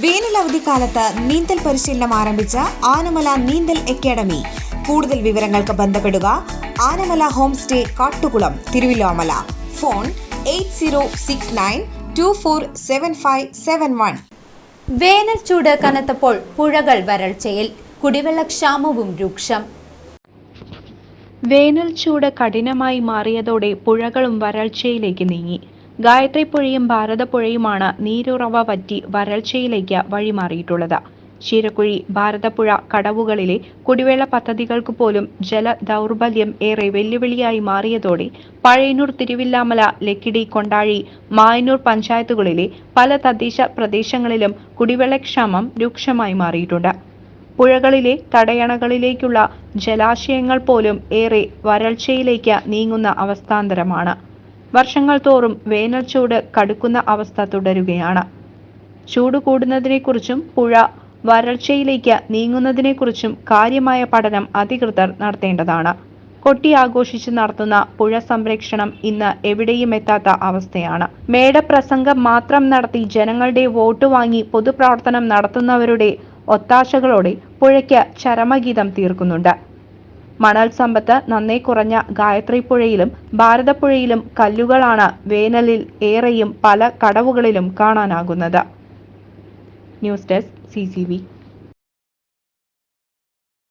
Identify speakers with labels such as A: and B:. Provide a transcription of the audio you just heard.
A: വേനൽ അവധിക്കാലത്ത് നീന്തൽ പരിശീലനം ആരംഭിച്ച ആനമല നീന്തൽ അക്കാദമി. കൂടുതൽ വിവരങ്ങൾക്ക് ബന്ധപ്പെടുക Anamala home stay Kattukulam Thiruvillomala. Phone eight zero six nine two four seven five seven one.
B: വേനൽ ചൂട് കനത്തപ്പോൾ പുഴകൾ വരൾച്ചയിൽ കുടിവെള്ളക്ഷാമവും രൂക്ഷം.
C: വേനൽ ചൂട് കഠിനമായി മാറിയതോടെ പുഴകളും വരൾച്ചയിലേക്ക് നീങ്ങി. ഗായത്രി പുഴയും ഭാരതപ്പുഴയുമാണ് നീരുറവ വറ്റി വരൾച്ചയിലേക്ക് വഴിമാറിയിട്ടുള്ളത്. ചീരക്കുഴി ഭാരതപ്പുഴ കടവുകളിലെ കുടിവെള്ള പദ്ധതികൾക്ക് പോലും ജല ദൗർബല്യം ഏറെ വെല്ലുവിളിയായി മാറിയതോടെ പഴയന്നൂർ തിരുവില്ലാമല ലക്കിടി കൊണ്ടാഴി മായന്നൂർ പഞ്ചായത്തുകളിലെ പല തദ്ദേശ പ്രദേശങ്ങളിലും കുടിവെള്ളക്ഷാമം രൂക്ഷമായി മാറിയിട്ടുണ്ട്. പുഴകളിലെ തടയണകളിലേക്കുള്ള ജലാശയങ്ങൾ പോലും ഏറെ വരൾച്ചയിലേക്ക് നീങ്ങുന്ന അവസ്ഥാന്തരമാണ്. വർഷങ്ങൾ തോറും വേനൽ ചൂട് കടുക്കുന്ന അവസ്ഥ തുടരുകയാണ്. ചൂട് കൂടുന്നതിനെക്കുറിച്ചും പുഴ വരൾച്ചയിലേക്ക് നീങ്ങുന്നതിനെക്കുറിച്ചും കാര്യമായ പഠനം അധികൃതർ നടത്തേണ്ടതാണ്. കൊട്ടി ആഘോഷിച്ച് നടത്തുന്ന പുഴ സംരക്ഷണം ഇന്ന് എവിടെയും എത്താത്ത അവസ്ഥയാണ്. മേടപ്രസംഗം മാത്രം നടത്തി ജനങ്ങളുടെ വോട്ട് വാങ്ങി പൊതുപ്രവർത്തനം നടത്തുന്നവരുടെ ഒത്താശകളോടെ പുഴയ്ക്ക് ചരമഗീതം തീർക്കുന്നുണ്ട്. മണൽ സമ്പത്ത് നന്നേ കുറഞ്ഞ ഗായത്രി പുഴയിലും ഭാരതപ്പുഴയിലും കല്ലുകളാണ് വേനലിൽ ഏറെയും പല കടവുകളിലും കാണാനാകുന്നത്. News desk C